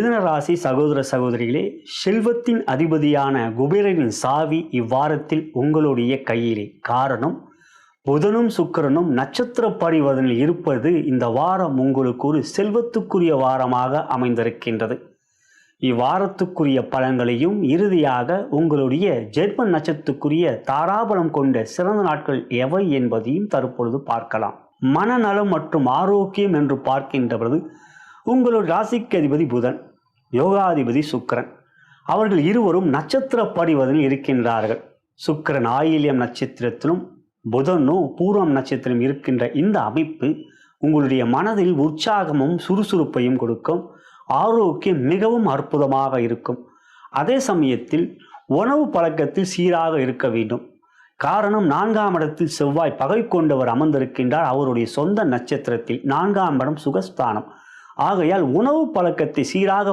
மிதுன ராசி சகோதர சகோதரிகளே செல்வத்தின் அதிபதியான குபேரனின் சாவி இவ்வாரத்தில் உங்களுடைய கையிலே. காரணம் புதனும் சுக்கிரனும் நட்சத்திர பரிவர்த்தனையில் இருப்பது இந்த வாரம் உங்களுக்கு ஒரு செல்வத்துக்குரிய வாரமாக அமைந்திருக்கின்றது. இவ்வாரத்துக்குரிய பலன்களையும் இறுதியாக உங்களுடைய ஜெர்மன் நட்சத்திரத்துக்குரிய தாராபலம் கொண்ட சிறந்த நாட்கள் எவை என்பதையும் தற்பொழுது பார்க்கலாம். மனநலம் மற்றும் ஆரோக்கியம் என்று பார்க்கின்ற பொழுது உங்களுடைய ராசிக்கு அதிபதி புதன். யோகாதிபதி சுக்கிரன். அவர்கள் இருவரும் நட்சத்திர படிவதில் இருக்கின்றார்கள். சுக்கிரன் ஆயில்யம் நட்சத்திரத்திலும் புதனும் பூர்வம் நட்சத்திரம் இருக்கின்ற இந்த அமைப்பு உங்களுடைய மனதில் உற்சாகமும் சுறுசுறுப்பையும் கொடுக்கும். ஆரோக்கியம் மிகவும் அற்புதமாக இருக்கும். அதே சமயத்தில் உணவு பழக்கத்தில் சீராக இருக்க வேண்டும். காரணம் நான்காம் இடத்தில் செவ்வாய் பகை கொண்டவர் அமர்ந்திருக்கின்றார். அவருடைய சொந்த நட்சத்திரத்தில் நான்காம் இடம் சுகஸ்தானம். ஆகையால் உணவு பழக்கத்தை சீராக